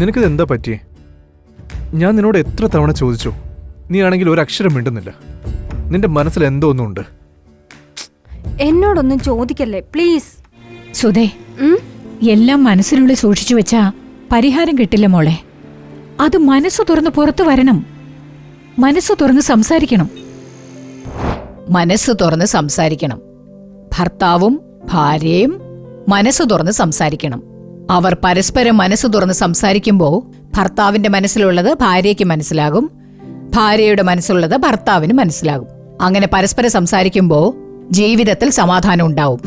നിനക്കിത് എന്താ പറ്റിയേ? ഞാൻ നിന്നോട് എത്ര തവണ ചോദിച്ചു നീ ആണെങ്കിൽ ഒരു അക്ഷരം മിണ്ടുന്നില്ല. നിന്റെ മനസ്സിൽ എന്തോ ഒന്നുണ്ട് എന്നോടൊന്നും ചോദിക്കല്ലേ പ്ലീസ്. സുധേ എല്ലാം മനസ്സിനുള്ളിൽ സൂക്ഷിച്ചു വെച്ചാ പരിഹാരം കിട്ടില്ല മോളെ. അത് മനസ്സ് തുറന്ന് പുറത്തു വരണം. മനസ്സ് തുറന്ന് സംസാരിക്കണം. മനസ്സ് തുറന്ന് സംസാരിക്കണം. ഭർത്താവും ഭാര്യയും മനസ്സ് തുറന്ന് സംസാരിക്കണം. അവർ പരസ്പരം മനസ്സ് തുറന്ന് സംസാരിക്കുമ്പോൾ ഭർത്താവിന്റെ മനസ്സിലുള്ളത് ഭാര്യയ്ക്ക് മനസ്സിലാകും ഭാര്യയുടെ മനസ്സിലുള്ളത് ഭർത്താവിന് മനസ്സിലാകും. അങ്ങനെ പരസ്പരം സംസാരിക്കുമ്പോൾ ജീവിതത്തിൽ സമാധാനം ഉണ്ടാവും.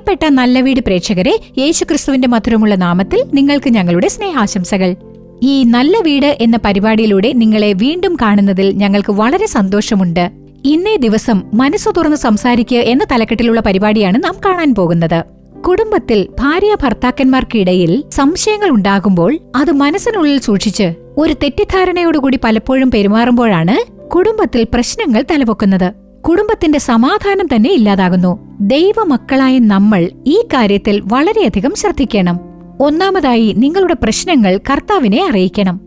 പ്രിയപ്പെട്ട നല്ല വീട് പ്രേക്ഷകരെ യേശുക്രിസ്തുവിന്റെ മധുരമുള്ള നാമത്തിൽ നിങ്ങൾക്ക് ഞങ്ങളുടെ സ്നേഹാശംസകൾ. ഈ നല്ല വീട് എന്ന പരിപാടിയിലൂടെ നിങ്ങളെ വീണ്ടും കാണുന്നതിൽ ഞങ്ങൾക്ക് വളരെ സന്തോഷമുണ്ട്. ഇന്നേ ദിവസം മനസ്സു തുറന്ന് സംസാരിക്കുക എന്ന തലക്കെട്ടിലുള്ള പരിപാടിയാണ് നാം കാണാൻ പോകുന്നത്. കുടുംബത്തിൽ ഭാര്യ ഭർത്താക്കന്മാർക്കിടയിൽ സംശയങ്ങൾ ഉണ്ടാകുമ്പോൾ അത് മനസ്സിനുള്ളിൽ സൂക്ഷിച്ച് ഒരു തെറ്റിദ്ധാരണയോടുകൂടി പലപ്പോഴും പെരുമാറുമ്പോഴാണ് കുടുംബത്തിൽ പ്രശ്നങ്ങൾ തലപൊക്കുന്നത്. കുടുംബത്തിന്റെ സമാധാനം തന്നെ ഇല്ലാതാകുന്നു. ദൈവമക്കളായ നമ്മൾ ഈ കാര്യത്തിൽ വളരെയധികം ശ്രദ്ധിക്കണം. ഒന്നാമതായി നിങ്ങളുടെ പ്രശ്നങ്ങൾ കർത്താവിനെ അറിയിക്കണം.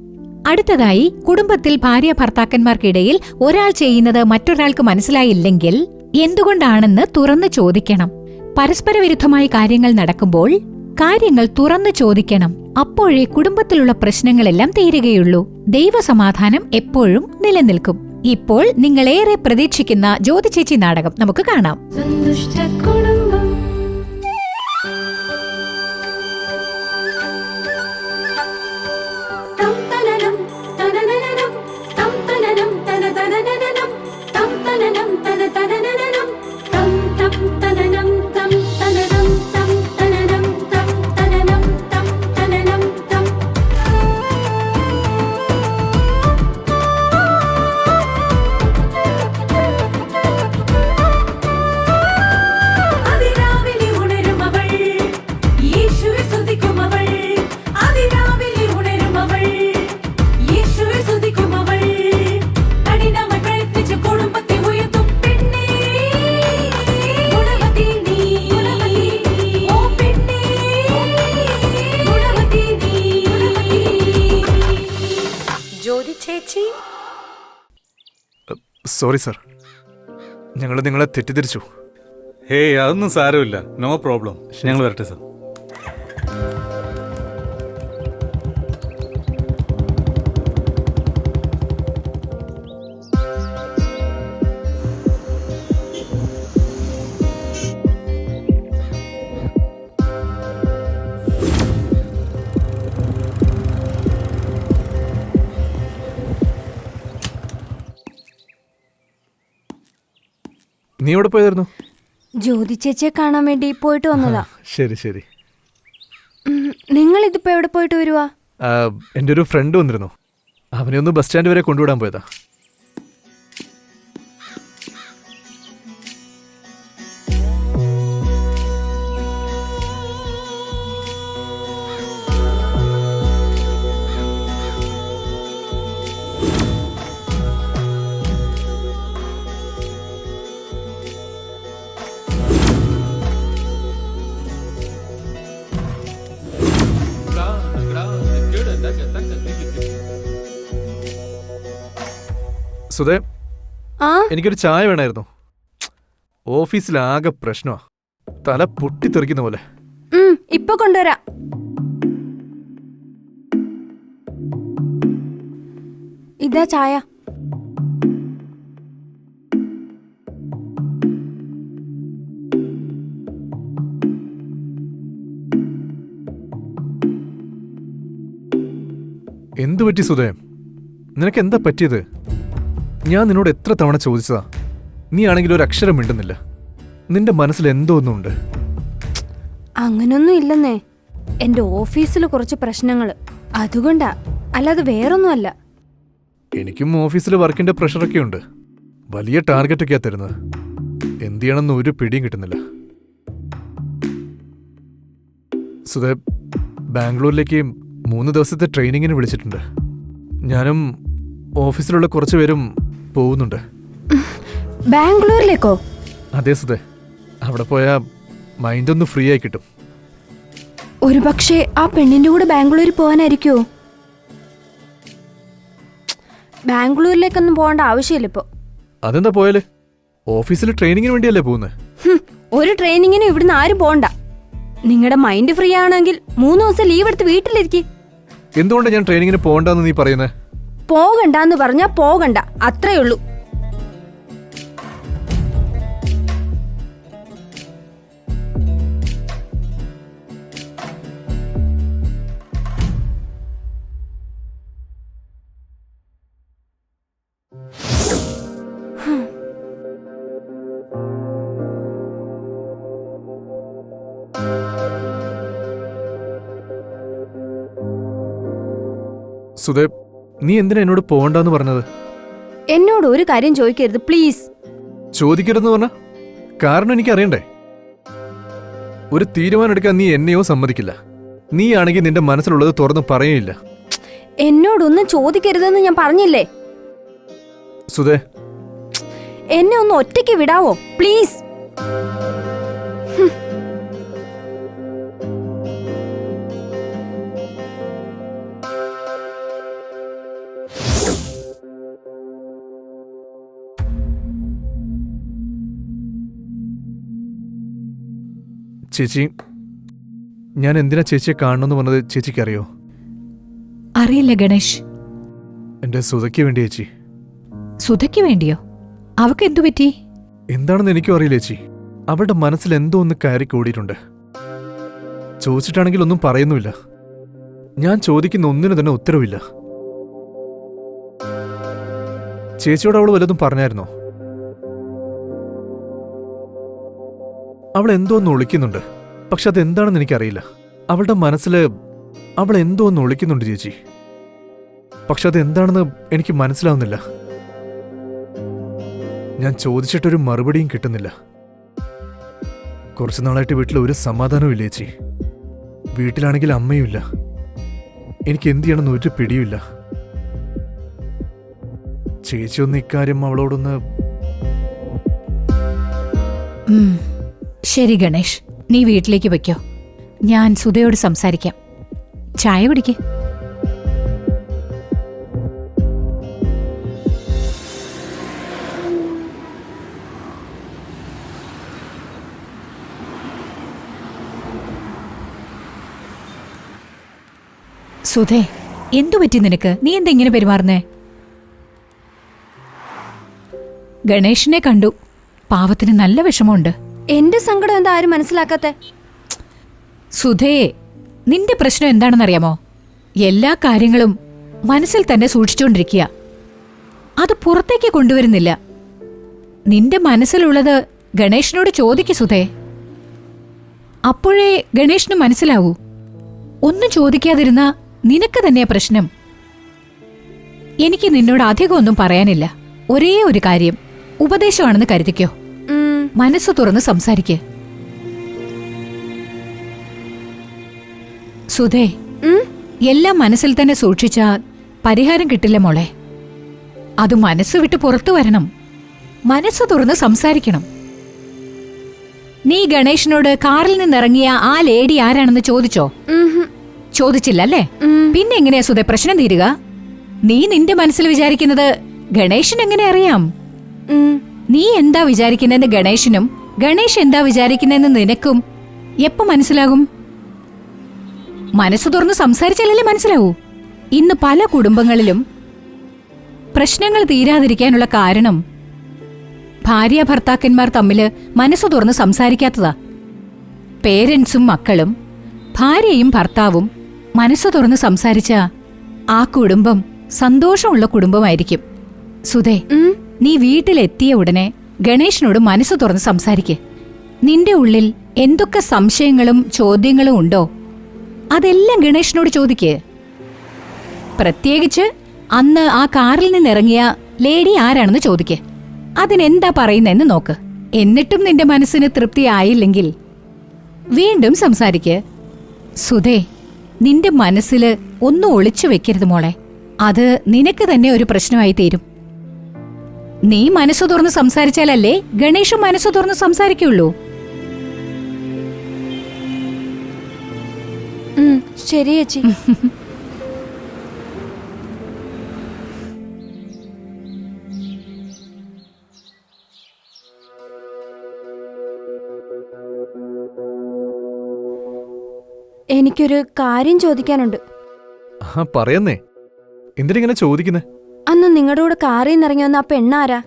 അടുത്തതായി കുടുംബത്തിൽ ഭാര്യ ഭർത്താക്കന്മാർക്കിടയിൽ ഒരാൾ ചെയ്യുന്നത് മറ്റൊരാൾക്ക് മനസ്സിലായില്ലെങ്കിൽ എന്തുകൊണ്ടാണെന്ന് തുറന്നു ചോദിക്കണം. പരസ്പര വിരുദ്ധമായ കാര്യങ്ങൾ നടക്കുമ്പോൾ കാര്യങ്ങൾ തുറന്നു ചോദിക്കണം. അപ്പോഴേ കുടുംബത്തിലുള്ള പ്രശ്നങ്ങളെല്ലാം തീരുകയുള്ളൂ. ദൈവസമാധാനം എപ്പോഴും നിലനിൽക്കും. ഇപ്പോൾ നിങ്ങൾ ഏറെ പ്രതീക്ഷിക്കുന്ന ജ്യോതിചേച്ചി നാടകം നമുക്ക് കാണാം. അതിരാവിലെ സോറി സർ. ഞങ്ങൾ നിങ്ങളെ തെറ്റിദ്ധരിച്ചു. ഹേയ് അതൊന്നും സാരമില്ല. No problem. ഞങ്ങൾ വരട്ടെ സാർ. നീ എവിടെ പോയതായിരുന്നു? ജ്യോതി ചേച്ചിയെ കാണാൻ വേണ്ടി പോയിട്ട് വന്നതാ. ശരി ശരി. നിങ്ങൾ ഇതിപ്പോ എവിടെ പോയിട്ട് വരുവാ? എന്റെ എന്റെ ഒരു ഫ്രണ്ട് വന്നിരുന്നു. അവനെ ഒന്ന് ബസ് സ്റ്റാൻഡ് വരെ കൊണ്ടുവിടാൻ പോയതാ. സുധേ ആ? എനിക്കൊരു ചായ വേണമായിരുന്നു ഓഫീസിലാകെ പ്രശ്നമാ തല പൊട്ടിത്തെറിക്കുന്ന പോലെ. ഉം, ഇപ്പൊ കൊണ്ടുവരാം. ഇതാ ചായ. എന്തു പറ്റി സുധേ? നിനക്ക് എന്താ പറ്റിയത്? ഞാൻ നിന്നോട് എത്ര തവണ ചോദിച്ചതാ? നീ ആണെങ്കിൽ ഒരു അക്ഷരം മിണ്ടുന്നില്ല. നിന്റെ മനസ്സിൽ എന്തോ ഒന്നുണ്ട് അങ്ങനൊന്നും ഇല്ലെന്നേ. എന്റെ ഓഫീസിൽ കുറച്ച് പ്രശ്നങ്ങൾ. അതുകൊണ്ടാ. അല്ലാതെ വേറൊന്നുമല്ല. എനിക്കും ഓഫീസിൽ വർക്കിന്റെ പ്രഷറൊക്കെ ഉണ്ട്. വലിയ ടാർഗറ്റ് ഒക്കെയാ തരുന്നത്. എന്ത് ചെയ്യണമെന്ന് ഒരു പിടിയും കിട്ടുന്നില്ല. സുദേബ് ബാംഗ്ലൂരിലേക്ക് മൂന്ന് ദിവസത്തെ ട്രെയിനിങ്ങിന് വിളിച്ചിട്ടുണ്ട്. ഞാനും ഓഫീസിലുള്ള കുറച്ച് പേരും പോകുന്നുണ്ട്. ബാംഗ്ലൂരിലേക്കോ? അതെ സുധേ. അവിടെ പോയാ മൈൻഡ് ഒന്ന് ഫ്രീ ആയി കിട്ടും. ഒരുപക്ഷെ ആ പെണ്ണിന്റെ കൂടെ ബാംഗ്ലൂരിൽ പോകാനായിരിക്കോ ബാംഗ്ലൂരിലേക്കൊന്നും പോകേണ്ട ആവശ്യമില്ല ഇപ്പോ. അതെന്താ പോയാൽ? ഓഫീസിൽ ട്രെയിനിങ്ങിന് വേണ്ടിയല്ലേ പോകുന്നത് ഒരു ട്രെയിനിങ്ങിനും ഇവിടുന്ന് ആരും പോണ്ട നിങ്ങളുടെ മൈൻഡ് ഫ്രീ ആണെങ്കിൽ മൂന്ന് ദിവസം ലീവ് എടുത്ത് വീട്ടിലിരിക്കും. എന്തുകൊണ്ടാണ് ഞാൻ ട്രെയിനിങ്ങിന് പോകണ്ടെന്ന് നീ പറയുന്നത് പോകണ്ടെന്ന് പറഞ്ഞാ പോകണ്ട. അത്രേ ഉള്ളൂ. സുധേ നീ എന്തിനാ എന്നോട് പോകണ്ടെന്ന് പറഞ്ഞത്? എന്നോട് ഒരു കാര്യം ചോദിക്കരുത് പ്ലീസ് ചോദിക്കരുതെന്ന് പറഞ്ഞ? കാരണം എനിക്ക് അറിയണ്ടേ ഒരു തീരുമാനം എടുക്കാൻ നീ എന്നെയോ സമ്മതിക്കില്ല. നീ ആണെങ്കിൽ നിന്റെ മനസ്സിലുള്ളത് തുറന്ന് പറയുകയില്ല. എന്നോടൊന്നും ചോദിക്കരുതെന്ന് ഞാൻ പറഞ്ഞില്ലേ? സുധേ. എന്നെ ഒന്ന് ഒറ്റയ്ക്ക് വിടാവോ? പ്ലീസ് ചേച്ചി ഞാൻ എന്തിനാ ചേച്ചിയെ കാണണമെന്ന് പറഞ്ഞത് ചേച്ചിക്ക് അറിയോ? അറിയില്ല ഗണേഷ്. എന്റെ സുധയ്ക്ക് വേണ്ടി ചേച്ചി. സുധയ്ക്ക് വേണ്ടിയോ? അവക്ക് എന്തു പറ്റി? എന്താണെന്ന് എനിക്കും അറിയില്ല ചേച്ചി. അവളുടെ മനസ്സിൽ എന്തോ ഒന്ന് കയറി കൂടിയിട്ടുണ്ട്. ചോദിച്ചിട്ടാണെങ്കിൽ ഒന്നും പറയുന്നുമില്ല. ഞാൻ ചോദിക്കുന്ന ഒന്നിനു തന്നെ ഉത്തരവില്ല. ചേച്ചിയോട് അവൾ വല്ലതും പറഞ്ഞായിരുന്നോ? അവൾ എന്തോ ഒന്ന് ഒളിക്കുന്നുണ്ട് പക്ഷെ അതെന്താണെന്ന് എനിക്കറിയില്ല. അവളുടെ മനസ്സിൽ അവൾ എന്തോ ഒന്ന് ഒളിക്കുന്നുണ്ട് ചേച്ചി? പക്ഷെ അതെന്താണെന്ന് എനിക്ക് മനസ്സിലാവുന്നില്ല. ഞാൻ ചോദിച്ചിട്ടൊരു മറുപടിയും കിട്ടുന്നില്ല. കുറച്ചു നാളായിട്ട് വീട്ടിൽ ഒരു സമാധാനവും ഇല്ല ചേച്ചി. വീട്ടിലാണെങ്കിൽ അമ്മയുമില്ല എനിക്ക് എന്ത് ചെയ്യണമെന്ന് ഒരു പിടിയുമില്ല. ചേച്ചി ഒന്ന് ഇക്കാര്യം അവളോടൊന്ന്. ശരി ഗണേഷ് നീ വീട്ടിലേക്ക് വയ്ക്കോ ഞാൻ സുധയോട് സംസാരിക്കാം. ചായ കുടിക്കേ. സുധേ എന്തു പറ്റി നിനക്ക്? നീ എന്താ ഇങ്ങനെ പെരുമാറുന്നേ? ഗണേഷിനെ കണ്ടു. പാവത്തിന് നല്ല വിഷമമുണ്ട്. എന്റെ സങ്കടം എന്താ ആരും മനസ്സിലാക്കാത്തെ? സുധേ നിന്റെ പ്രശ്നം എന്താണെന്നറിയാമോ? എല്ലാ കാര്യങ്ങളും മനസ്സിൽ തന്നെ സൂക്ഷിച്ചുകൊണ്ടിരിക്കുക അത് പുറത്തേക്ക് കൊണ്ടുവരുന്നില്ല. നിന്റെ മനസ്സിലുള്ളത് ഗണേഷിനോട് ചോദിക്കു സുധേ. അപ്പോഴേ ഗണേഷിന് മനസ്സിലാവൂ. ഒന്നും ചോദിക്കാതിരുന്ന നിനക്ക് തന്നെയാ പ്രശ്നം. എനിക്ക് നിന്നോട് അധികം ഒന്നും പറയാനില്ല. ഒരേ ഒരു കാര്യം. ഉപദേശമാണെന്ന് കരുതിക്കോ. മനസ്സ് തുറന്ന് സംസാരിക്കേ. സുധേ എല്ലാം മനസ്സിൽ തന്നെ സൂക്ഷിച്ചാൽ പരിഹാരം കിട്ടില്ല മോളെ. അത് മനസ്സ് വിട്ട് പുറത്തു വരണം. മനസ്സ് തുറന്ന് സംസാരിക്കണം. നീ ഗണേശനോട് കാറിൽ നിന്നിറങ്ങിയ ആ ലേഡി ആരാണെന്ന് ചോദിച്ചോ? ചോദിച്ചില്ല അല്ലേ പിന്നെ എങ്ങനെയാ സുധേ പ്രശ്നം തീരുക? നീ നിന്റെ മനസ്സിൽ വിചാരിക്കുന്നത് ഗണേശൻ എങ്ങനെ അറിയാം. നീ എന്താ വിചാരിക്കുന്നതെന്ന് ഗണേഷിനും ഗണേഷ് എന്താ വിചാരിക്കുന്നതെന്ന് നിനക്കും എപ്പോ മനസ്സിലാകും? മനസ്സ് തുറന്ന് സംസാരിച്ചാലല്ലേ മനസ്സിലാവൂ? ഇന്ന് പല കുടുംബങ്ങളിലും പ്രശ്നങ്ങൾ തീരാതിരിക്കാനുള്ള കാരണം ഭാര്യ ഭർത്താക്കന്മാർ തമ്മിൽ മനസ്സ് തുറന്ന് സംസാരിക്കാത്തതാ. പേരൻസും മക്കളും ഭാര്യയും ഭർത്താവും മനസ്സ് തുറന്ന് സംസാരിച്ച ആ കുടുംബം സന്തോഷമുള്ള കുടുംബമായിരിക്കും. സുധേ. നീ വീട്ടിലെത്തിയ ഉടനെ ഗണേഷിനോട് മനസ്സ് തുറന്ന് സംസാരിക്കേ. നിന്റെ ഉള്ളിൽ എന്തൊക്കെ സംശയങ്ങളും ചോദ്യങ്ങളും ഉണ്ടോ? അതെല്ലാം ഗണേഷിനോട് ചോദിക്കേ. പ്രത്യേകിച്ച് അന്ന് ആ കാറിൽ നിന്നിറങ്ങിയ ലേഡി ആരാണെന്ന് ചോദിക്കേ. അതിനെന്താ പറയുന്നതെന്ന് നോക്ക്. എന്നിട്ടും നിന്റെ മനസ്സിന് തൃപ്തിയായില്ലെങ്കിൽ വീണ്ടും സംസാരിക്ക്. സുധേ നിന്റെ മനസ്സിൽ ഒന്നും ഒളിച്ചു വെക്കരുത് മോളെ. അത് നിനക്ക് തന്നെ ഒരു പ്രശ്നമായി തീരും. നീ മനസ്സ് തുറന്ന് സംസാരിച്ചാലല്ലേ ഗണേഷും മനസ്സ് തുറന്ന് സംസാരിക്കുള്ളൂ? ശരി ചേച്ചി. എനിക്കൊരു കാര്യം ചോദിക്കാനുണ്ട്. ആ പറയുന്നേ. എന്തിനിങ്ങനെ ചോദിക്കുന്നേ? അന്ന് നിങ്ങളുടെ കൂടെ കാറിൽ നിന്ന് ഇറങ്ങി വന്ന ആ പെണ്ണാരാ?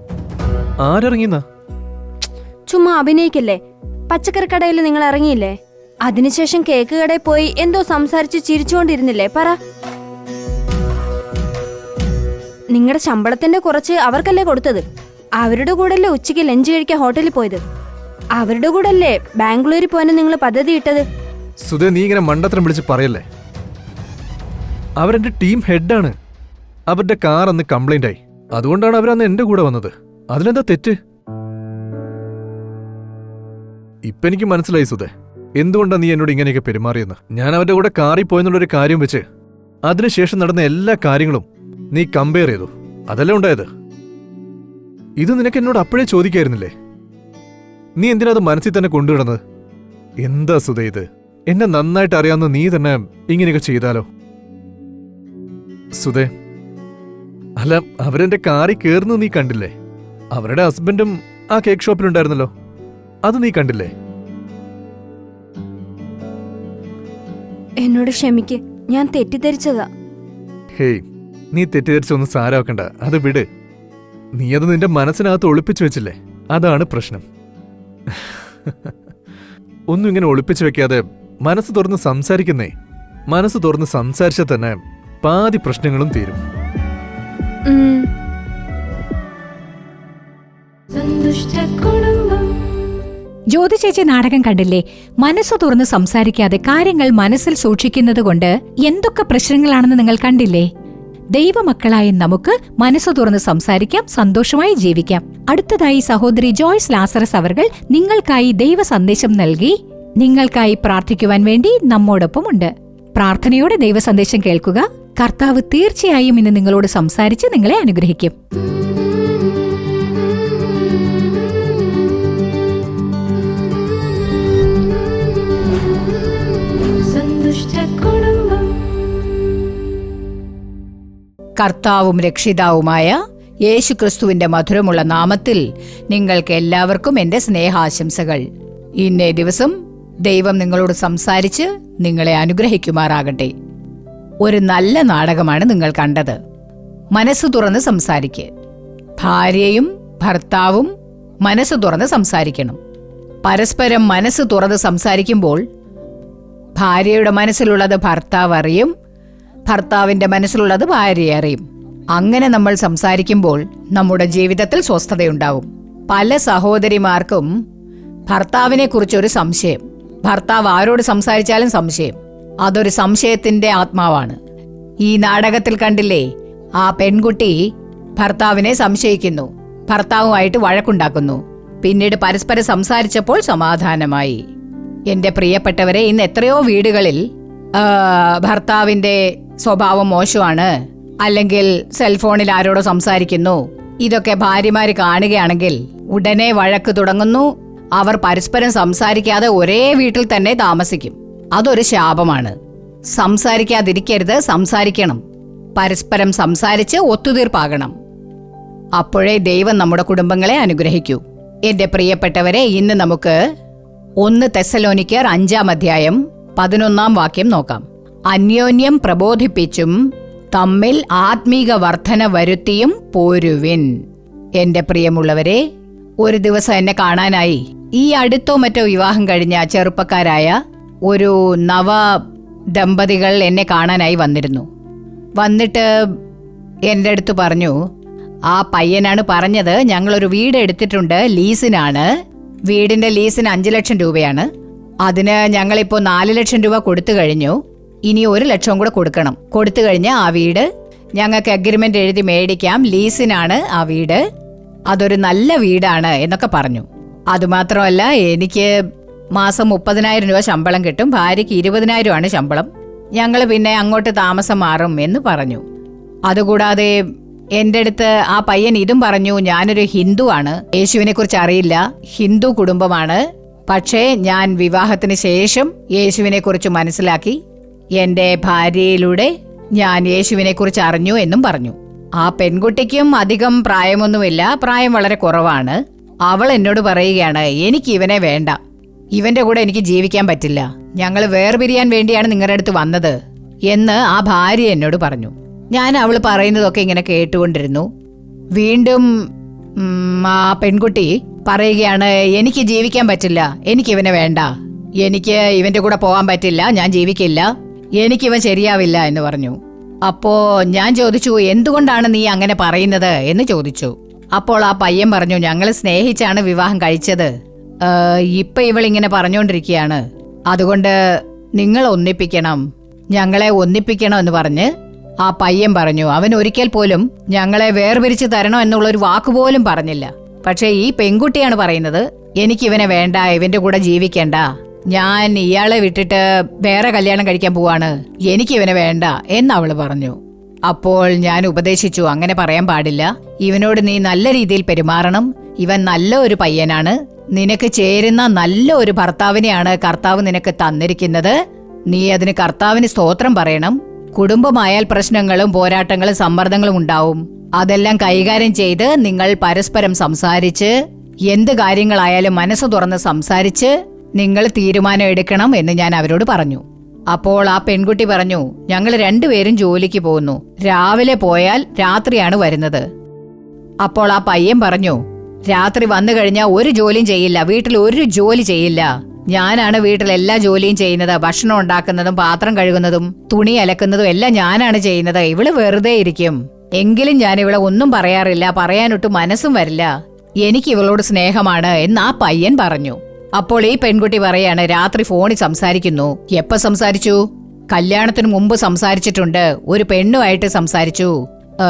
ആരിറങ്ങിന്നാ ചുമ്മാ അഭിനയിക്കല്ലേ? പച്ചക്കറി കടയിൽ നിങ്ങൾ ഇറങ്ങിയില്ലേ? അതിനുശേഷം കേക്ക് കടയിൽ പോയി എന്തോ സംസാരിച്ച് ചിരിച്ചുകൊണ്ടിരുന്നില്ലേ? പറ. നിങ്ങളുടെ ശമ്പളത്തിന്റെ കുറച്ച് അവർക്കല്ലേ കൊടുത്തത്? അവരുടെ കൂടെയല്ലേ ഉച്ചയ്ക്ക് ലഞ്ച് കഴിക്കാൻ ഹോട്ടലിൽ പോയത്? അവരുടെ കൂടെയല്ലേ ബാംഗ്ലൂരിൽ പോകാൻ നിങ്ങൾ പദ്ധതി ഇട്ടത്? സുധേ നീ ഇങ്ങനെ മണ്ടത്തരം വിളിച്ച് പറയല്ലേ? അവരെന്റെ ടീം ഹെഡാണ്. അവരുടെ കാർ അന്ന് കംപ്ലൈന്റ് ആയി. അതുകൊണ്ടാണ് അവരന്ന് എന്റെ കൂടെ വന്നത്. അതിലെന്താ തെറ്റ്? ഇപ്പൊ എനിക്ക് മനസ്സിലായി സുധേ. എന്തുകൊണ്ടാണ് നീ എന്നോട് ഇങ്ങനെയൊക്കെ പെരുമാറിയെന്ന്? ഞാൻ അവന്റെ കൂടെ കാറി പോയെന്നുള്ളൊരു കാര്യം വെച്ച് അതിനുശേഷം നടന്ന എല്ലാ കാര്യങ്ങളും നീ കമ്പയർ ചെയ്തു. അതല്ലേ ഉണ്ടായത്? ഇത് നിനക്ക് എന്നോട് അപ്പോഴേ ചോദിക്കായിരുന്നില്ലേ? നീ എന്തിനാ അത് മനസ്സിൽ തന്നെ കൊണ്ടുവിടുന്നത് എന്താ സുധേ ഇത്? എന്നെ നന്നായിട്ട് അറിയാവുന്ന നീ തന്നെ ഇങ്ങനെയൊക്കെ ചെയ്താലോ? സുധേ അല്ല അവരെന്റെ കാറിൽ കയറുന്നത് നീ കണ്ടില്ലേ? അവരുടെ ഹസ്ബൻഡും ആ കേക്ക് ഷോപ്പിലുണ്ടായിരുന്നല്ലോ. അത് നീ കണ്ടില്ലേ? എന്നോട് ക്ഷമിക്ക് ഞാൻ തെറ്റിദ്ധരിച്ചതാ. ഹേയ് നീ തെറ്റിദ്ധരിച്ചൊന്നും സാരാക്കണ്ട അത് വിട്. നീ അത് നിന്റെ മനസ്സിനകത്ത് ഒളിപ്പിച്ചു വെച്ചില്ലേ? അതാണ് പ്രശ്നം. ഒന്നും ഇങ്ങനെ ഒളിപ്പിച്ചു വെക്കാതെ മനസ്സ് തുറന്ന് സംസാരിക്കുന്നേ. മനസ്സ് തുറന്ന് സംസാരിച്ചാൽ തന്നെ പാതി പ്രശ്നങ്ങളും തീരും. ജ്യോതി ചേച്ചി നാടകം കണ്ടില്ലേ? മനസ്സ് തുറന്ന് സംസാരിക്കാതെ കാര്യങ്ങൾ മനസ്സിൽ സൂക്ഷിക്കുന്നത് കൊണ്ട് എന്തൊക്കെ പ്രശ്നങ്ങളാണെന്ന് നിങ്ങൾ കണ്ടില്ലേ? ദൈവമക്കളായ നമുക്ക് മനസ്സ് തുറന്ന് സംസാരിക്കാം സന്തോഷമായി ജീവിക്കാം. അടുത്തതായി സഹോദരി ജോയ്സ് ലാസറസ് അവർകൾ നിങ്ങൾക്കായി ദൈവ സന്ദേശം നൽകി നിങ്ങൾക്കായി പ്രാർത്ഥിക്കുവാൻ വേണ്ടി നമ്മോടൊപ്പമുണ്ട്. പ്രാർത്ഥനയോടെ ദൈവ സന്ദേശം കേൾക്കുക. കർത്താവ് തീർച്ചയായും ഇന്ന് നിങ്ങളോട് സംസാരിച്ച് നിങ്ങളെ അനുഗ്രഹിക്കും. കർത്താവും രക്ഷിതാവുമായ യേശുക്രിസ്തുവിന്റെ മധുരമുള്ള നാമത്തിൽ നിങ്ങൾക്ക് എല്ലാവർക്കും എന്റെ സ്നേഹാശംസകൾ. ഇന്നേ ദിവസം ദൈവം നിങ്ങളോട് സംസാരിച്ച് നിങ്ങളെ അനുഗ്രഹിക്കുമാറാകട്ടെ. ഒരു നല്ല നാടകമാണ് നിങ്ങൾ കണ്ടത്. മനസ്സ് തുറന്ന് സംസാരിക്ക്. ഭാര്യയും ഭർത്താവും മനസ്സ് തുറന്ന് സംസാരിക്കണം. പരസ്പരം മനസ്സ് തുറന്ന് സംസാരിക്കുമ്പോൾ ഭാര്യയുടെ മനസ്സിലുള്ളത് ഭർത്താവ് അറിയും ഭർത്താവിന്റെ മനസ്സിലുള്ളത് ഭാര്യ അറിയും. അങ്ങനെ നമ്മൾ സംസാരിക്കുമ്പോൾ നമ്മുടെ ജീവിതത്തിൽ സ്വസ്ഥതയുണ്ടാവും. പല സഹോദരിമാർക്കും ഭർത്താവിനെ കുറിച്ചൊരു സംശയം ഭർത്താവ് ആരോട് സംസാരിച്ചാലും സംശയം അതൊരു സംശയത്തിന്റെ ആത്മാവാണ്. ഈ നാടകത്തിൽ കണ്ടില്ലേ ആ പെൺകുട്ടി ഭർത്താവിനെ സംശയിക്കുന്നു ഭർത്താവുമായിട്ട് വഴക്കുണ്ടാക്കുന്നു. പിന്നീട് പരസ്പരം സംസാരിച്ചപ്പോൾ സമാധാനമായി. എന്റെ പ്രിയപ്പെട്ടവരെ ഇന്ന് എത്രയോ വീടുകളിൽ ഭർത്താവിന്റെ സ്വഭാവം മോശമാണ്. അല്ലെങ്കിൽ സെൽഫോണിൽ ആരോടോ സംസാരിക്കുന്നു. ഇതൊക്കെ ഭാര്യമാര് കാണുകയാണെങ്കിൽ ഉടനെ വഴക്ക് തുടങ്ങുന്നു. അവർ പരസ്പരം സംസാരിക്കാതെ ഒരേ വീട്ടിൽ തന്നെ താമസിക്കും. അതൊരു ശാപമാണ്. സംസാരിക്കാതിരിക്കരുത് സംസാരിക്കണം. പരസ്പരം സംസാരിച്ച് ഒത്തുതീർപ്പാകണം. അപ്പോഴേ ദൈവം നമ്മുടെ കുടുംബങ്ങളെ അനുഗ്രഹിക്കൂ. എന്റെ പ്രിയപ്പെട്ടവരെ ഇന്ന് നമുക്ക് ഒന്ന് തെസലോനിക്കർ അഞ്ചാം അധ്യായം പതിനൊന്നാം വാക്യം നോക്കാം. അന്യോന്യം പ്രബോധിപ്പിച്ചും തമ്മിൽ ആത്മീക വർധന വരുത്തിയും പോരുവിൻ. എന്റെ പ്രിയമുള്ളവരെ ഒരു ദിവസം എന്നെ കാണാനായി ഈ അടുത്തോ മറ്റോ വിവാഹം കഴിഞ്ഞ ചെറുപ്പക്കാരായ ഒരു നവ ദമ്പതികൾ എന്നെ കാണാനായി വന്നിരുന്നു. വന്നിട്ട് എന്റെ അടുത്ത് പറഞ്ഞു ആ പയ്യനാണ് പറഞ്ഞത് ഞങ്ങളൊരു വീട് എടുത്തിട്ടുണ്ട് ലീസിനാണ്. വീടിന്റെ ലീസിന് അഞ്ച് ലക്ഷം രൂപയാണ്. അതിന് ഞങ്ങളിപ്പോൾ നാല് ലക്ഷം രൂപ കൊടുത്തു കഴിഞ്ഞു. ഇനി ഒരു ലക്ഷം കൂടെ കൊടുക്കണം. കൊടുത്തു കഴിഞ്ഞ് ആ വീട് ഞങ്ങൾക്ക് അഗ്രിമെന്റ് എഴുതി മേടിക്കാം. ലീസിനാണ് ആ വീട്. അതൊരു നല്ല വീടാണ് എന്നൊക്കെ പറഞ്ഞു. അതുമാത്രമല്ല എനിക്ക് മാസം മുപ്പതിനായിരം രൂപ ശമ്പളം കിട്ടും ഭാര്യയ്ക്ക് ഇരുപതിനായിരമാണ് ശമ്പളം. ഞങ്ങൾ പിന്നെ അങ്ങോട്ട് താമസം മാറും എന്ന് പറഞ്ഞു. അതുകൂടാതെ എന്റെ അടുത്ത് ആ പയ്യൻ ഇതും പറഞ്ഞു ഞാനൊരു ഹിന്ദു ആണ് യേശുവിനെ കുറിച്ച് അറിയില്ല ഹിന്ദു കുടുംബമാണ്. പക്ഷേ ഞാൻ വിവാഹത്തിന് ശേഷം യേശുവിനെ കുറിച്ച് മനസ്സിലാക്കി എന്റെ ഭാര്യയിലൂടെ ഞാൻ യേശുവിനെ കുറിച്ച് അറിഞ്ഞു എന്നും പറഞ്ഞു. ആ പെൺകുട്ടിക്കും അധികം പ്രായമൊന്നുമില്ല പ്രായം വളരെ കുറവാണ്. അവൾ എന്നോട് പറയുകയാണ് എനിക്ക് ഇവനെ വേണ്ട ഇവന്റെ കൂടെ എനിക്ക് ജീവിക്കാൻ പറ്റില്ല. ഞങ്ങൾ വേർപിരിയാൻ വേണ്ടിയാണ് നിങ്ങളുടെ അടുത്ത് വന്നത് എന്ന് ആ ഭാര്യ എന്നോട് പറഞ്ഞു. ഞാൻ അവൾ പറയുന്നതൊക്കെ ഇങ്ങനെ കേട്ടുകൊണ്ടിരുന്നു. വീണ്ടും ആ പെൺകുട്ടി പറയുകയാണ് എനിക്ക് ജീവിക്കാൻ പറ്റില്ല. എനിക്ക് ഇവനെ വേണ്ട. എനിക്ക് ഇവന്റെ കൂടെ പോകാൻ പറ്റില്ല. ഞാൻ ജീവിക്കില്ല. എനിക്കിവൻ ശരിയാവില്ല എന്ന് പറഞ്ഞു. അപ്പോ ഞാൻ ചോദിച്ചു എന്തുകൊണ്ടാണ് നീ അങ്ങനെ പറയുന്നത്? എന്ന് ചോദിച്ചു. അപ്പോൾ ആ പയ്യൻ പറഞ്ഞു ഞങ്ങൾ സ്നേഹിച്ചാണ് വിവാഹം കഴിച്ചത്. "ഏ, ഇപ്പൊ ഇവൾ ഇങ്ങനെ പറഞ്ഞുകൊണ്ടിരിക്കുകയാണ് അതുകൊണ്ട് നിങ്ങൾ ഒന്നിപ്പിക്കണം. ഞങ്ങളെ ഒന്നിപ്പിക്കണം എന്ന് പറഞ്ഞ് ആ പയ്യൻ പറഞ്ഞു അവൻ ഒരിക്കൽ പോലും ഞങ്ങളെ വേർപിരിച്ച് തരണം എന്നുള്ള ഒരു വാക്ക് പോലും പറഞ്ഞില്ല. പക്ഷേ ഈ പെൺകുട്ടിയാണ് പറയുന്നത് എനിക്ക് ഇവനെ വേണ്ട ഇവന്റെ കൂടെ ജീവിക്കണ്ട. ഞാൻ ഇയാളെ വിട്ടിട്ട് വേറെ കല്യാണം കഴിക്കാൻ പോവാണ്. എനിക്ക് ഇവനെ വേണ്ട എന്ന് അവൾ പറഞ്ഞു. അപ്പോൾ ഞാൻ ഉപദേശിച്ചു അങ്ങനെ പറയാൻ പാടില്ല. ഇവനോട് നീ നല്ല രീതിയിൽ പെരുമാറണം. ഇവൻ നല്ല ഒരു പയ്യനാണ്. നിനക്ക് ചേരുന്ന നല്ല ഒരു ഭർത്താവിനെയാണ് കർത്താവ് നിനക്ക് തന്നിരിക്കുന്നത്. നീ അതിന് കർത്താവിന് സ്തോത്രം പറയണം. കുടുംബമായാൽ പ്രശ്നങ്ങളും പോരാട്ടങ്ങളും സമ്മർദ്ദങ്ങളും ഉണ്ടാവും. അതെല്ലാം കൈകാര്യം ചെയ്ത് നിങ്ങൾ പരസ്പരം സംസാരിച്ച് എന്ത് കാര്യങ്ങളായാലും മനസ്സ് തുറന്ന് സംസാരിച്ച് നിങ്ങൾ തീരുമാനം എടുക്കണം എന്ന് ഞാൻ അവരോട് പറഞ്ഞു. അപ്പോൾ ആ പെൺകുട്ടി പറഞ്ഞു ഞങ്ങൾ രണ്ടുപേരും ജോലിക്ക് പോകുന്നു. രാവിലെ പോയാൽ രാത്രിയാണ് വരുന്നത്. അപ്പോൾ ആ പയ്യൻ പറഞ്ഞു രാത്രി വന്നു കഴിഞ്ഞാൽ ഒരു ജോലിയും ചെയ്യില്ല. വീട്ടിൽ ഒരു ജോലി ചെയ്യില്ല. ഞാനാണ് വീട്ടിൽ എല്ലാ ജോലിയും ചെയ്യുന്നത്. ഭക്ഷണം ഉണ്ടാക്കുന്നതും പാത്രം കഴുകുന്നതും തുണി അലക്കുന്നതും എല്ലാം ഞാനാണ് ചെയ്യുന്നത്. ഇവൾ വെറുതെ ഇരിക്കും. എങ്കിലും ഞാൻ ഇവളെ ഒന്നും പറയാറില്ല. പറയാനൊട്ട് മനസ്സും വരില്ല. എനിക്ക് ഇവളോട് സ്നേഹമാണ് എന്ന് ആ പയ്യൻ പറഞ്ഞു. അപ്പോൾ ഈ പെൺകുട്ടി പറയാണ് രാത്രി ഫോണിൽ സംസാരിക്കുന്നു. എപ്പോ സംസാരിച്ചു? കല്യാണത്തിന് മുമ്പ് സംസാരിച്ചിട്ടുണ്ട്. ഒരു പെണ്ണുമായിട്ട് സംസാരിച്ചു.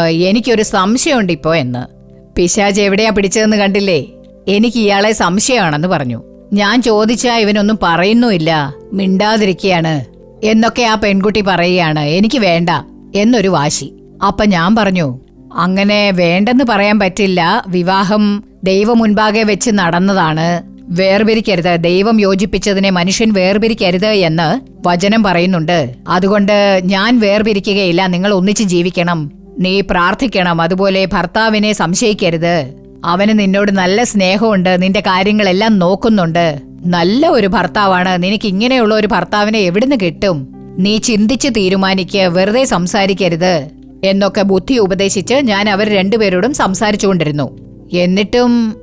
"ഏ, എനിക്കൊരു സംശയമുണ്ട് ഇപ്പോ എന്ന്. പിശാജ് എവിടെയാ പിടിച്ചതെന്ന് കണ്ടില്ലേ? എനിക്ക് ഇയാളെ സംശയമാണെന്ന് പറഞ്ഞു. ഞാൻ ചോദിച്ചാ ഇവനൊന്നും പറയുന്നുമില്ല. മിണ്ടാതിരിക്കയാണ്. എന്നൊക്കെ ആ പെൺകുട്ടി പറയുകയാണ്. എനിക്ക് വേണ്ട എന്നൊരു വാശി. അപ്പൊ ഞാൻ പറഞ്ഞു അങ്ങനെ വേണ്ടെന്ന് പറയാൻ പറ്റില്ല. വിവാഹം ദൈവം മുൻപാകെ വെച്ച് നടന്നതാണ്. വേർപിരിക്കരുത്. ദൈവം യോജിപ്പിച്ചതിനെ മനുഷ്യൻ വേർപിരിക്കരുത് എന്ന് വചനം പറയുന്നുണ്ട്. അതുകൊണ്ട് ഞാൻ വേർപിരിക്കുകയില്ല. നിങ്ങൾ ഒന്നിച്ച് ജീവിക്കണം. നീ പ്രാർത്ഥിക്കണം അതുപോലെ ഭർത്താവിനെ സംശയിക്കരുത്. അവന് നിന്നോട് നല്ല സ്നേഹമുണ്ട് നിന്റെ കാര്യങ്ങളെല്ലാം നോക്കുന്നുണ്ട്. നല്ല ഒരു ഭർത്താവാണ് നിനക്ക് ഇങ്ങനെയുള്ള ഒരു ഭർത്താവിനെ എവിടുന്ന് കിട്ടും? നീ ചിന്തിച്ച് തീരുമാനിക്ക് വെറുതെ സംസാരിക്കരുത്. എന്നൊക്കെ ബുദ്ധി ഉപദേശിച്ച് ഞാൻ അവർ രണ്ടുപേരോടും സംസാരിച്ചുകൊണ്ടിരുന്നു. എന്നിട്ടും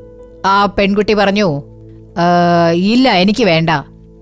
ആ പെൺകുട്ടി പറഞ്ഞു ഇല്ല എനിക്ക് വേണ്ട.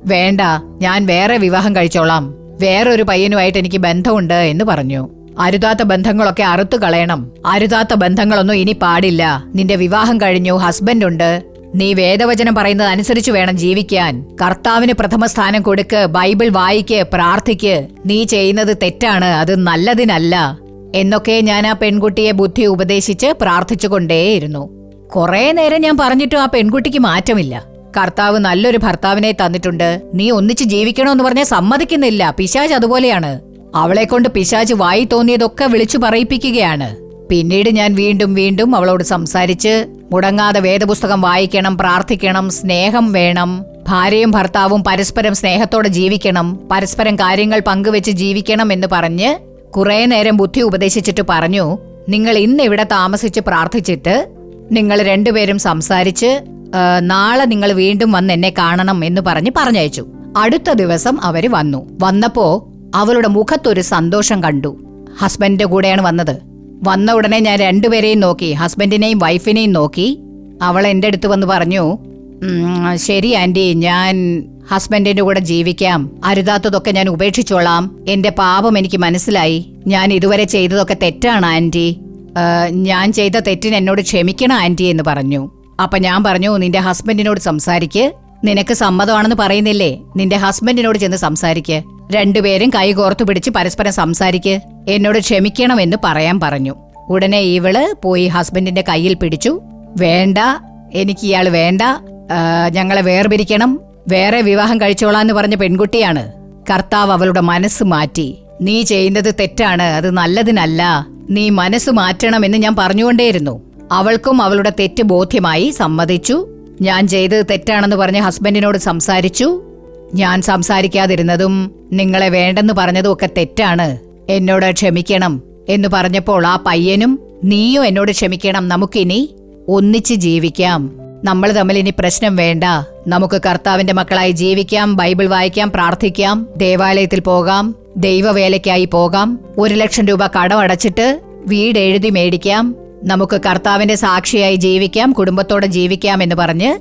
വേണ്ട ഞാൻ വേറെ വിവാഹം കഴിച്ചോളാം. വേറൊരു പയ്യനുമായിട്ട് എനിക്ക് ബന്ധമുണ്ട് എന്ന് പറഞ്ഞു. അരുതാത്ത ബന്ധങ്ങളൊക്കെ അറുത്തു കളയണം. അരുതാത്ത ബന്ധങ്ങളൊന്നും ഇനി പാടില്ല. നിന്റെ വിവാഹം കഴിഞ്ഞു ഹസ്ബൻഡ് ഉണ്ട് നീ വേദവചനം പറയുന്നത് അനുസരിച്ച് വേണം ജീവിക്കാൻ. കർത്താവിന് പ്രഥമ സ്ഥാനം കൊടുക്ക് ബൈബിൾ വായിക്ക് പ്രാർത്ഥിക്ക്. നീ ചെയ്യുന്നത് തെറ്റാണ് അത് നല്ലതിനല്ല. എന്നൊക്കെ ഞാൻ ആ പെൺകുട്ടിയെ ബുദ്ധി ഉപദേശിച്ച് പ്രാർത്ഥിച്ചുകൊണ്ടേയിരുന്നു. കുറെ നേരം ഞാൻ പറഞ്ഞിട്ടും ആ പെൺകുട്ടിക്ക് മാറ്റമില്ല. കർത്താവ് നല്ലൊരു ഭർത്താവിനെ തന്നിട്ടുണ്ട്. നീ ഒന്നിച്ച് ജീവിക്കണമെന്ന് പറഞ്ഞാൽ സമ്മതിക്കുന്നില്ല. പിശാജ് അതുപോലെയാണ്. അവളെ കൊണ്ട് പിശാജ് വായി തോന്നിയതൊക്കെ വിളിച്ചു പറയിപ്പിക്കുകയാണ്. പിന്നീട് ഞാൻ വീണ്ടും വീണ്ടും അവളോട് സംസാരിച്ച് മുടങ്ങാതെ വേദപുസ്തകം വായിക്കണം പ്രാർത്ഥിക്കണം സ്നേഹം വേണം ഭാര്യയും ഭർത്താവും പരസ്പരം സ്നേഹത്തോടെ ജീവിക്കണം പരസ്പരം കാര്യങ്ങൾ പങ്കുവെച്ച് ജീവിക്കണം എന്ന് പറഞ്ഞ് കുറെ നേരം ബുദ്ധി ഉപദേശിച്ചിട്ട് പറഞ്ഞു നിങ്ങൾ ഇന്ന് ഇവിടെ താമസിച്ച് പ്രാർത്ഥിച്ചിട്ട് നിങ്ങൾ രണ്ടുപേരും സംസാരിച്ച് നാളെ നിങ്ങൾ വീണ്ടും വന്ന് എന്നെ കാണണം എന്ന് പറഞ്ഞ് പറഞ്ഞയച്ചു. അടുത്ത ദിവസം അവർ വന്നു. വന്നപ്പോ അവളുടെ മുഖത്തൊരു സന്തോഷം കണ്ടു. ഹസ്ബൻഡിന്റെ കൂടെയാണ് വന്നത്. വന്ന ഉടനെ ഞാൻ രണ്ടുപേരെയും നോക്കി ഹസ്ബൻഡിനെയും വൈഫിനെയും നോക്കി. അവൾ എന്റെ അടുത്ത് വന്ന് പറഞ്ഞു ശരി ആന്റി ഞാൻ ഹസ്ബൻഡിന്റെ കൂടെ ജീവിക്കാം. അരുതാത്തതൊക്കെ ഞാൻ ഉപേക്ഷിച്ചോളാം. എന്റെ പാപം എനിക്ക് മനസ്സിലായി. ഞാൻ ഇതുവരെ ചെയ്തതൊക്കെ തെറ്റാണ് ആന്റി. ഞാൻ ചെയ്ത തെറ്റിന് എന്നോട് ക്ഷമിക്കണം ആന്റി എന്ന് പറഞ്ഞു. അപ്പൊ ഞാൻ പറഞ്ഞു നിന്റെ ഹസ്ബൻഡിനോട് സംസാരിക്ക്. നിനക്ക് സമ്മതമാണെന്ന് പറയുന്നില്ലേ? നിന്റെ ഹസ്ബൻഡിനോട് ചെന്ന് സംസാരിക്ക്. രണ്ടുപേരും കൈ കോർത്തു പിടിച്ച് പരസ്പരം സംസാരിക്ക്. എന്നോട് ക്ഷമിക്കണമെന്ന് പറയാൻ പറഞ്ഞു. ഉടനെ ഇവൾ പോയി ഹസ്ബൻഡിന്റെ കയ്യിൽ പിടിച്ചു. വേണ്ട എനിക്ക് ഇയാൾ വേണ്ട. ഞങ്ങളെ വേർപിരിക്കണം. വേറെ വിവാഹം കഴിച്ചോളാന്ന് പറഞ്ഞ പെൺകുട്ടിയാണ്. കർത്താവ് അവളുടെ മനസ്സ് മാറ്റി. നീ ചെയ്യുന്നത് തെറ്റാണ് അത് നല്ലതിനല്ല. നീ മനസ്സ് മാറ്റണമെന്ന് ഞാൻ പറഞ്ഞുകൊണ്ടേയിരുന്നു. അവൾക്കും അവളുടെ തെറ്റ് ബോധ്യമായി സമ്മതിച്ചു. ഞാൻ ചെയ്തത് തെറ്റാണെന്ന് പറഞ്ഞ് ഹസ്ബൻഡിനോട് സംസാരിച്ചു. ഞാൻ സംസാരിക്കാതിരുന്നതും നിങ്ങളെ വേണ്ടെന്ന് പറഞ്ഞതും ഒക്കെ തെറ്റാണ്. എന്നോട് ക്ഷമിക്കണം എന്ന് പറഞ്ഞപ്പോൾ ആ പയ്യനും നീയും എന്നോട് ക്ഷമിക്കണം. നമുക്കിനി ഒന്നിച്ച് ജീവിക്കാം. നമ്മൾ തമ്മിൽ ഇനി പ്രശ്നം വേണ്ട. നമുക്ക് കർത്താവിന്റെ മക്കളായി ജീവിക്കാം ബൈബിൾ വായിക്കാം പ്രാർത്ഥിക്കാം ദേവാലയത്തിൽ പോകാം ദൈവവേലയ്ക്കായി പോകാം. ഒരു ലക്ഷം രൂപ കടമടച്ചിട്ട് വീട് എഴുതി മേടിക്കാം. നമുക്ക് കർത്താവിന്റെ സാക്ഷിയായി ജീവിക്കാം കുടുംബത്തോടെ ജീവിക്കാം എന്ന് പറഞ്ഞ്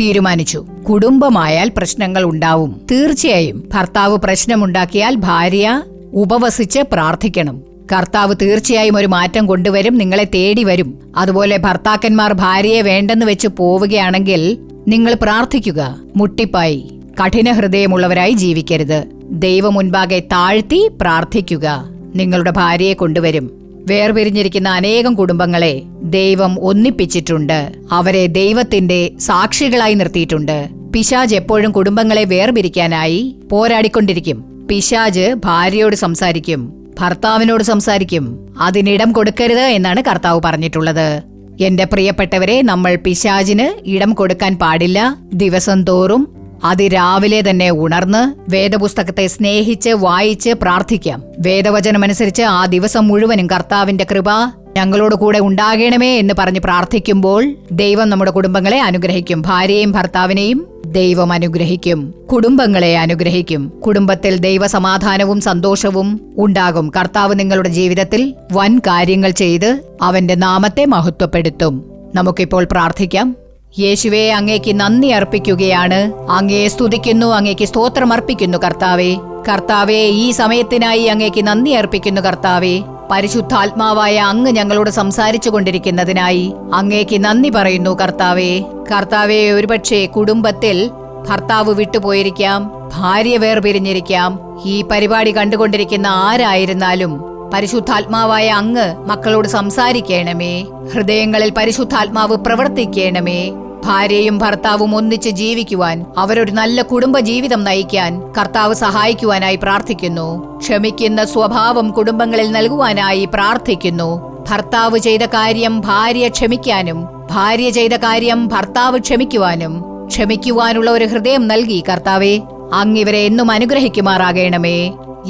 തീരുമാനിച്ചു. കുടുംബമായാൽ പ്രശ്നങ്ങൾ ഉണ്ടാവും. തീർച്ചയായും ഭർത്താവ് പ്രശ്നമുണ്ടാക്കിയാൽ ഭാര്യ ഉപവസിച്ച് പ്രാർത്ഥിക്കണം. കർത്താവ് തീർച്ചയായും ഒരു മാറ്റം കൊണ്ടുവരും നിങ്ങളെ തേടി വരും. അതുപോലെ ഭർത്താക്കന്മാർ ഭാര്യയെ വേണ്ടെന്ന് വെച്ച് പോവുകയാണെങ്കിൽ നിങ്ങൾ പ്രാർത്ഥിക്കുക മുട്ടിപ്പായി. കഠിന ഹൃദയമുള്ളവരായി ജീവിക്കരുത്. ദൈവം മുൻപാകെ താഴ്ത്തി പ്രാർത്ഥിക്കുക. നിങ്ങളുടെ ഭാര്യയെ കൊണ്ടുവരും. വേർപിരിഞ്ഞിരിക്കുന്ന അനേകം കുടുംബങ്ങളെ ദൈവം ഒന്നിപ്പിച്ചിട്ടുണ്ട്. അവരെ ദൈവത്തിന്റെ സാക്ഷികളായി നിർത്തിയിട്ടുണ്ട്. പിശാജ് എപ്പോഴും കുടുംബങ്ങളെ വേർപിരിക്കാനായി പോരാടിക്കൊണ്ടിരിക്കും. പിശാജ് ഭാര്യയോട് സംസാരിക്കും ഭർത്താവിനോട് സംസാരിക്കും. അതിനിടം കൊടുക്കരുത് എന്നാണ് കർത്താവ് പറഞ്ഞിട്ടുള്ളത്. എന്റെ പ്രിയപ്പെട്ടവരെ നമ്മൾ പിശാജിന് ഇടം കൊടുക്കാൻ പാടില്ല. ദിവസം തോറും അതിരാവിലെ തന്നെ ഉണർന്ന് വേദപുസ്തകത്തെ സ്നേഹിച്ച് വായിച്ച് പ്രാർത്ഥിക്കാം. വേദവചനമനുസരിച്ച് ആ ദിവസം മുഴുവനും കർത്താവിന്റെ കൃപ ഞങ്ങളോട് കൂടെ ഉണ്ടാകണമേ എന്ന് പറഞ്ഞ് പ്രാർത്ഥിക്കുമ്പോൾ ദൈവം നമ്മുടെ കുടുംബങ്ങളെ അനുഗ്രഹിക്കും. ഭാര്യയെയും ഭർത്താവിനെയും ദൈവം അനുഗ്രഹിക്കും. കുടുംബങ്ങളെ അനുഗ്രഹിക്കും. കുടുംബത്തിൽ ദൈവസമാധാനവും സന്തോഷവും ഉണ്ടാകും. കർത്താവ് നിങ്ങളുടെ ജീവിതത്തിൽ വൻ കാര്യങ്ങൾ ചെയ്ത് അവന്റെ നാമത്തെ മഹത്വപ്പെടുത്തും. നമുക്കിപ്പോൾ പ്രാർത്ഥിക്കാം. യേശുവെ അങ്ങേക്ക് നന്ദി അർപ്പിക്കുകയാണ്. അങ്ങയെ സ്തുതിക്കുന്നു അങ്ങേക്ക് സ്തോത്രം അർപ്പിക്കുന്നു കർത്താവേ. കർത്താവെ ഈ സമയത്തിനായി അങ്ങേക്ക് നന്ദി അർപ്പിക്കുന്നു കർത്താവെ. പരിശുദ്ധാത്മാവായ അങ്ങ് ഞങ്ങളോട് സംസാരിച്ചു കൊണ്ടിരിക്കുന്നതിനായി അങ്ങേക്ക് നന്ദി പറയുന്നു കർത്താവെ. കർത്താവെ ഒരുപക്ഷെ കുടുംബത്തിൽ ഭർത്താവ് വിട്ടുപോയിരിക്കാം ഭാര്യ വേർപിരിഞ്ഞിരിക്കാം. ഈ പരിപാടി കണ്ടുകൊണ്ടിരിക്കുന്ന ആരായിരുന്നാലും പരിശുദ്ധാത്മാവായ അങ്ങ് മക്കളോട് സംസാരിക്കണമേ. ഹൃദയങ്ങളിൽ പരിശുദ്ധാത്മാവ് പ്രവർത്തിക്കണമേ. ഭാര്യയും ഭർത്താവും ഒന്നിച്ച് ജീവിക്കുവാൻ അവരൊരു നല്ല കുടുംബ ജീവിതം നയിക്കാൻ കർത്താവ് സഹായിക്കുവാനായി പ്രാർത്ഥിക്കുന്നു. ക്ഷമിക്കുന്ന സ്വഭാവം കുടുംബങ്ങളിൽ നൽകുവാനായി പ്രാർത്ഥിക്കുന്നു. ഭർത്താവ് ചെയ്ത കാര്യം ഭാര്യ ക്ഷമിക്കാനും ഭാര്യ ചെയ്ത കാര്യം ഭർത്താവ് ക്ഷമിക്കുവാനും. ക്ഷമിക്കുവാനുള്ള ഒരു ഹൃദയം നൽകി കർത്താവെ അങ്ങിവരെ എന്നും അനുഗ്രഹിക്കുമാറാകണമേ.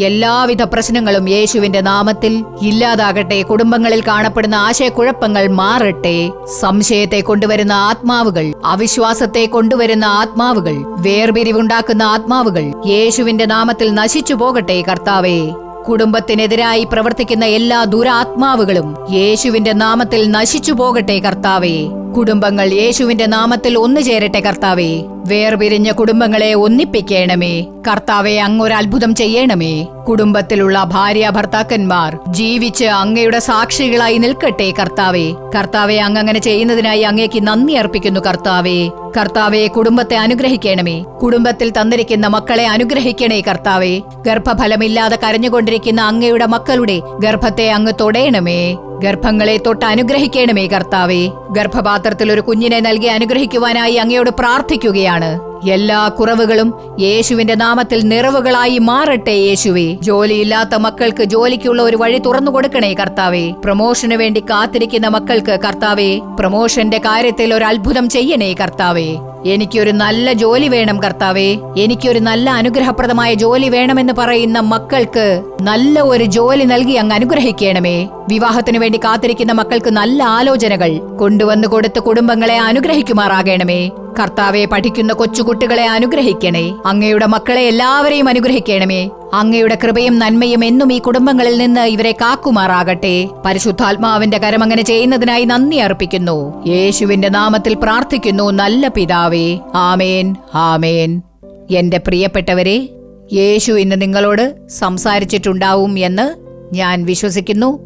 എല്ലാവിധ പ്രശ്നങ്ങളും യേശുവിന്റെ നാമത്തിൽ ഇല്ലാതാകട്ടെ. കുടുംബങ്ങളിൽ കാണപ്പെടുന്ന ആശയക്കുഴപ്പങ്ങൾ മാറട്ടെ. സംശയത്തെ കൊണ്ടുവരുന്ന ആത്മാവുകൾ അവിശ്വാസത്തെ കൊണ്ടുവരുന്ന ആത്മാവുകൾ വേർപിരിവുണ്ടാക്കുന്ന ആത്മാവുകൾ യേശുവിന്റെ നാമത്തിൽ നശിച്ചു പോകട്ടെ കർത്താവേ. കുടുംബത്തിനെതിരായി പ്രവർത്തിക്കുന്ന എല്ലാ ദുരാത്മാവുകളും യേശുവിന്റെ നാമത്തിൽ നശിച്ചു പോകട്ടെ കർത്താവേ. കുടുംബങ്ങൾ യേശുവിന്റെ നാമത്തിൽ ഒന്നു ചേരട്ടെ കർത്താവേ. വേർപിരിഞ്ഞ കുടുംബങ്ങളെ ഒന്നിപ്പിക്കണമേ. കർത്താവെ അങ്ങൊരു അത്ഭുതം ചെയ്യണമേ. കുടുംബത്തിലുള്ള ഭാര്യ ഭർത്താക്കന്മാർ ജീവിച്ച് അങ്ങയുടെ സാക്ഷികളായി നിൽക്കട്ടെ കർത്താവെ. കർത്താവെ അങ്ങ് അങ്ങനെ ചെയ്യുന്നതിനായി അങ്ങേക്ക് നന്ദി അർപ്പിക്കുന്നു കർത്താവെ. കർത്താവെ കുടുംബത്തെ അനുഗ്രഹിക്കണമേ. കുടുംബത്തിൽ തന്നിരിക്കുന്ന മക്കളെ അനുഗ്രഹിക്കണേ കർത്താവെ. ഗർഭഫലമില്ലാതെ കരഞ്ഞുകൊണ്ടിരിക്കുന്ന അങ്ങയുടെ മക്കളുടെ ഗർഭത്തെ അങ്ങ് തൊടയണമേ ഗർഭങ്ങളെ തൊട്ട് അനുഗ്രഹിക്കണമേ കർത്താവേ. ഗർഭപാത്രത്തിൽ ഒരു കുഞ്ഞിനെ നൽകി അനുഗ്രഹിക്കുവാനായി അങ്ങയോട് പ്രാർത്ഥിക്കുകയാണ്. എല്ലാ കുറവുകളും യേശുവിന്റെ നാമത്തിൽ നിറവുകളായി മാറട്ടെ യേശുവെ. ജോലിയില്ലാത്ത മക്കൾക്ക് ജോലിക്കുള്ള ഒരു വഴി തുറന്നു കൊടുക്കണേ കർത്താവേ. പ്രമോഷന് വേണ്ടി കാത്തിരിക്കുന്ന മക്കൾക്ക് കർത്താവേ പ്രമോഷന്റെ കാര്യത്തിൽ ഒരു അത്ഭുതം ചെയ്യണേ കർത്താവെ. എനിക്കൊരു നല്ല ജോലി വേണം കർത്താവെ. എനിക്കൊരു നല്ല അനുഗ്രഹപ്രദമായ ജോലി വേണമെന്ന് പറയുന്ന മക്കൾക്ക് നല്ല ഒരു ജോലി നൽകി അങ്ങ് അനുഗ്രഹിക്കണമേ. വിവാഹത്തിനു വേണ്ടി കാത്തിരിക്കുന്ന മക്കൾക്ക് നല്ല ആലോചനകൾ കൊണ്ടുവന്നു കൊടുത്ത് കുടുംബങ്ങളെ അനുഗ്രഹിക്കുമാറാകണമേ. കർത്താവെ പഠിക്കുന്ന കൊച്ചുകുട്ടികളെ അനുഗ്രഹിക്കണേ. അങ്ങയുടെ മക്കളെ എല്ലാവരെയും അനുഗ്രഹിക്കണമേ. അങ്ങയുടെ കൃപയും നന്മയും എന്നും ഈ കുടുംബങ്ങളിൽ നിന്ന് ഇവരെ കാക്കുമാറാകട്ടെ. പരിശുദ്ധാത്മാവിന്റെ കരം അങ്ങനെ ചെയ്യുന്നതിനായി നന്ദി അർപ്പിക്കുന്നു. യേശുവിന്റെ നാമത്തിൽ പ്രാർത്ഥിക്കുന്നു നല്ല പിതാവേ. ആമേൻ ആമേൻ. എന്റെ പ്രിയപ്പെട്ടവരെ യേശു ഇന്ന് നിങ്ങളോട് സംസാരിച്ചിട്ടുണ്ടാവും എന്ന് ഞാൻ വിശ്വസിക്കുന്നു.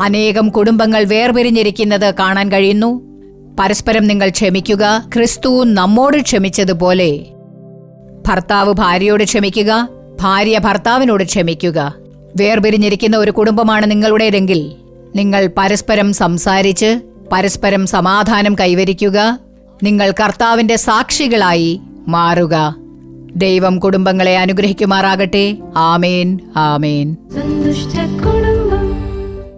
അനേകം കുടുംബങ്ങൾ വേർപിരിഞ്ഞിരിക്കുന്നത് കാണാൻ കഴിയുന്നു. പരസ്പരം നിങ്ങൾ ക്ഷമിക്കുക ക്രിസ്തു നമ്മോട് ക്ഷമിച്ചതുപോലെ. ഭർത്താവ് ഭാര്യയോട് ക്ഷമിക്കുക ഭാര്യ ഭർത്താവിനോട് ക്ഷമിക്കുക. വേർപിരിഞ്ഞിരിക്കുന്ന ഒരു കുടുംബമാണ് നിങ്ങളുടേതെങ്കിൽ നിങ്ങൾ പരസ്പരം സംസാരിച്ച് പരസ്പരം സമാധാനം കൈവരിക്കുക. നിങ്ങൾ കർത്താവിന്റെ സാക്ഷികളായി മാറുക. ദൈവം കുടുംബങ്ങളെ അനുഗ്രഹിക്കുമാറാകട്ടെ. ആമേൻ ആമേൻ. സന്തുഷ്ട കുടുംബം.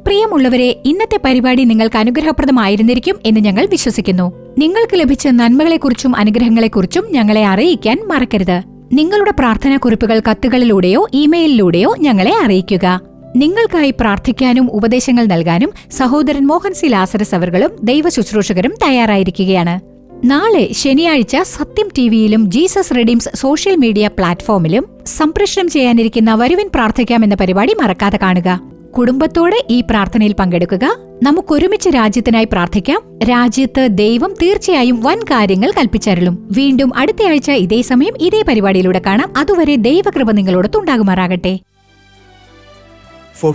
പ്രിയമുള്ളവരെ ഇന്നത്തെ പരിപാടി നിങ്ങൾക്ക് അനുഗ്രഹപ്രദമായിരുന്നിരിക്കും എന്ന് ഞങ്ങൾ വിശ്വസിക്കുന്നു. നിങ്ങൾക്ക് ലഭിച്ച നന്മകളെക്കുറിച്ചും അനുഗ്രഹങ്ങളെക്കുറിച്ചും ഞങ്ങളെ അറിയിക്കാൻ മറക്കരുത്. നിങ്ങളുടെ പ്രാർത്ഥനാക്കുറിപ്പുകൾ കത്തുകളിലൂടെയോ ഇമെയിലിലൂടെയോ ഞങ്ങളെ അറിയിക്കുക. നിങ്ങൾക്കായി പ്രാർത്ഥിക്കാനും ഉപദേശങ്ങൾ നൽകാനും സഹോദരൻ മോഹൻ സി ലാസരസ് അവർകളും ദൈവ ശുശ്രൂഷകരും തയ്യാറായിരിക്കുകയാണ്. നാളെ ശനിയാഴ്ച സത്യം ടിവിയിലും ജീസസ് റെഡീംസ് സോഷ്യൽ മീഡിയ പ്ലാറ്റ്ഫോമിലും സംപ്രേഷണം ചെയ്യാനിരിക്കുന്ന വരുവിൻ പ്രാർത്ഥിക്കാം എന്ന പരിപാടി മറക്കാതെ കാണുക. കുടുംബത്തോടെ ഈ പ്രാർത്ഥനയിൽ പങ്കെടുക്കുക. നമുക്കൊരുമിച്ച് രാജ്യത്തിനായി പ്രാർത്ഥിക്കാം. രാജ്യത്ത് ദൈവം തീർച്ചയായും വൻ കാര്യങ്ങൾ കൽപ്പിച്ചരുളും. വീണ്ടും അടുത്തയാഴ്ച ഇതേ സമയം ഇതേ പരിപാടിയിലൂടെ കാണാം. അതുവരെ ദൈവകൃപ നിങ്ങളോടൊത്തുണ്ടാകുമാറാകട്ടെ For